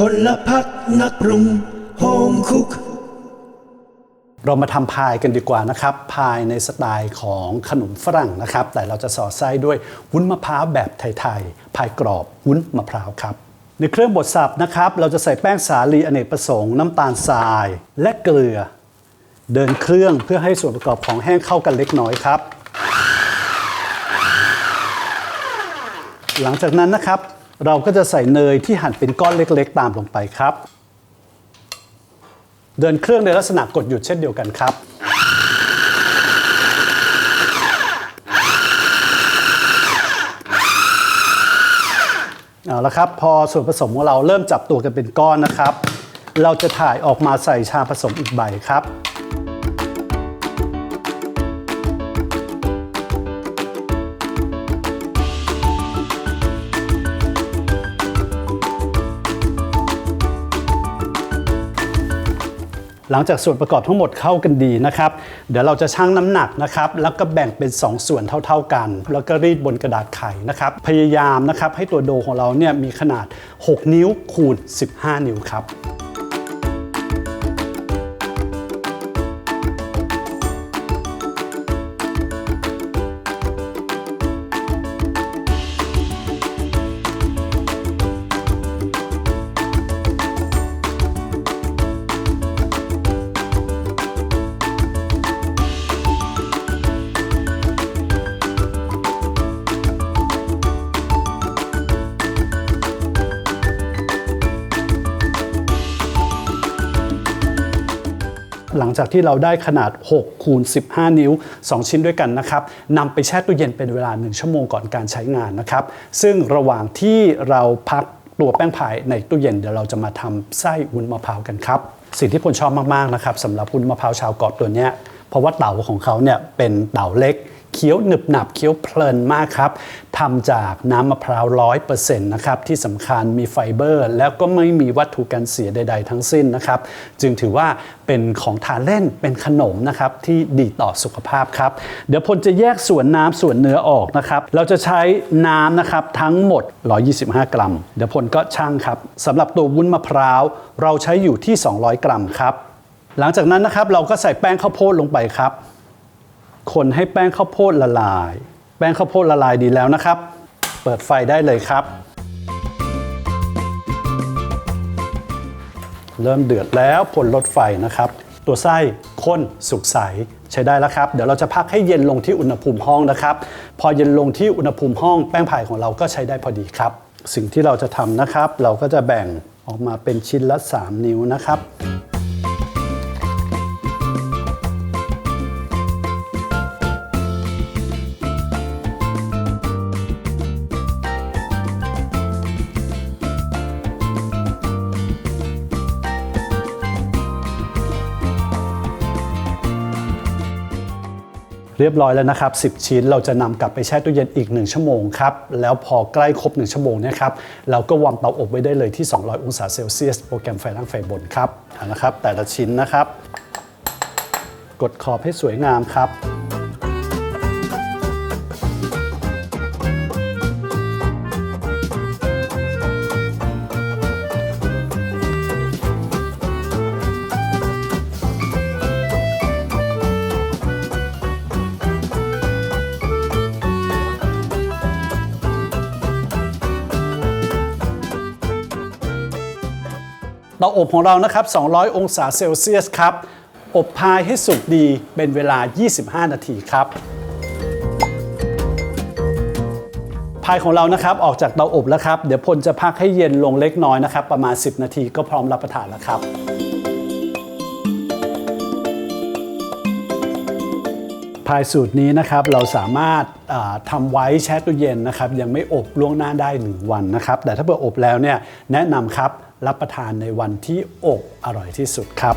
พลพักนักปรุงโฮมคุก เรามาทำพายกันดีกว่านะครับ พายในสไตล์ของขนมฝรั่งนะครับ แต่เราจะสอดไส้ด้วยวุ้นมะพร้าวแบบไทยๆ พายกรอบวุ้นมะพร้าวครับ ในเครื่องบดสับนะครับ เราจะใส่แป้งสาลีอเนกประสงค์น้ำตาลทรายและเกลือ เดินเครื่องเพื่อให้ส่วนประกอบของแห้งเข้ากันเล็กน้อยครับ หลังจากนั้นนะครับ เราก็จะใส่เนยที่หั่นเป็นก้อนเล็กๆ ตามลงไปครับ เดินเครื่องในลักษณะกดหยุดเช่นเดียวกันครับ เอาละครับ พอส่วนผสมของเราเริ่มจับตัวกันเป็นก้อนนะครับ เราจะถ่ายออกมาใส่ชามผสมอีกใบครับ หลังจากส่วนประกอบทั้งหมดเข้ากันดีนะครับ เดี๋ยวเราจะชั่งน้ำหนักนะครับ แล้วก็แบ่งเป็น 2 ส่วนเท่า ๆกัน แล้วก็รีดบนกระดาษไขนะครับ พยายามนะครับให้ตัวโดของเราเนี่ยมีขนาด 6 นิ้วคูณ 15 นิ้วครับ หลังจากที่เราได้ขนาด 6 คูณ 15 นิ้ว 2 ชิ้นด้วยกันนะครับนำไปแช่ตู้เย็นเป็นเวลา 1 ชั่วโมงก่อนการใช้งานนะครับ ซึ่งระหว่างที่เราพักตัวแป้งพายในตู้เย็นเดี๋ยวเราจะมาทำไส้วุ้นมะพร้าวกันครับ สิ่งที่ผมชอบมากๆนะครับสำหรับวุ้นมะพร้าวชาวเกาะตัวเนี้ยเพราะว่าเต๋าของเขาเนี่ยเป็นเต๋าเล็ก เคี้ยวหนึบหนับเคี้ยวเพลินมากครับทำจากน้ำมะพร้าวร้อยเปอร์เซ็นต์นะครับที่สำคัญมีไฟเบอร์ แล้วก็ไม่มีวัตถุกันเสียใด ๆ ทั้งสิ้นนะครับ จึงถือว่าเป็นของทานเล่นเป็นขนมนะครับที่ดีต่อสุขภาพครับ เดี๋ยวพลจะแยกส่วนน้ำส่วนเนื้อออกนะครับ เราจะใช้น้ำนะครับทั้งหมด 125 กรัม เดี๋ยวพลก็ช่างครับสำหรับตัววุ้นมะพร้าว เราใช้อยู่ที่ 200 กรัมครับ หลังจากนั้นนะครับเราก็ใส่แป้งข้าวโพดลงไปครับ คนให้แป้งข้าวโพดละลาย แป้งข้าวโพดละลายดีแล้วนะครับ เปิดไฟได้เลยครับ เริ่มเดือดแล้วผลลดไฟนะครับ ตัวไส้ข้นสุกใสใช้ได้แล้วครับ เดี๋ยวเราจะพักให้เย็นลงที่อุณหภูมิห้องนะครับ พอเย็นลงที่อุณหภูมิห้องแป้งพายของเราก็ใช้ได้พอดีครับ สิ่งที่เราจะทำนะครับ เราก็จะแบ่งออกมาเป็นชิ้นละ 3 นิ้วนะครับ เรียบร้อยแล้วนะครับ 10 ชิ้นเราจะนำกลับไปแช่ตู้เย็นอีก 1 ชั่วโมงครับ แล้วพอใกล้ครบ 1 ชั่วโมงเนะครับ เราก็วางเตาอบไว้ได้เลยที่ 200 องศาเซลเซียส โปรแกรมไฟล่างไฟบนครับนะครับ แต่ละชิ้นนะครับ กดขอบให้สวยงามครับ เตาอบของเรานะครับ 200 องศาเซลเซียสครับ อบพายให้สุกดีเป็นเวลา 25 นาทีครับ พายของเรานะครับออกจากเตาอบแล้วครับ เดี๋ยวพลจะพักให้เย็นลงเล็กน้อยนะครับ ประมาณ 10 นาทีก็พร้อมรับประทานแล้วครับพายสูตรนี้นะครับเราสามารถอ่าทำไว้แช่ตู้เย็นนะครับยังไม่อบล่วงหน้าได้ 1 วันนะครับ แต่ถ้าเผื่ออบแล้วเนี่ยแนะนำครับ รับประทานในวันที่อบอร่อยที่สุดครับ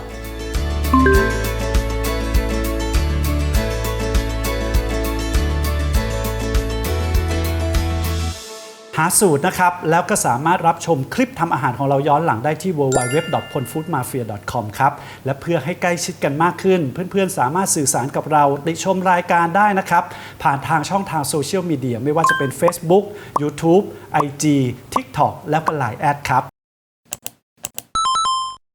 หาสูตรนะครับ แล้วก็สามารถรับชมคลิปทำอาหารของเราย้อนหลังได้ที่ www.polfoodmafia.com ครับ และเพื่อให้ใกล้ชิดกันมากขึ้น เพื่อนๆ สามารถสื่อสารกับเราติชมรายการได้นะครับ ผ่านทางช่องทางโซเชียลมีเดียไม่ว่าจะเป็น Facebook YouTube IG TikTok และก็ Line แอดครับ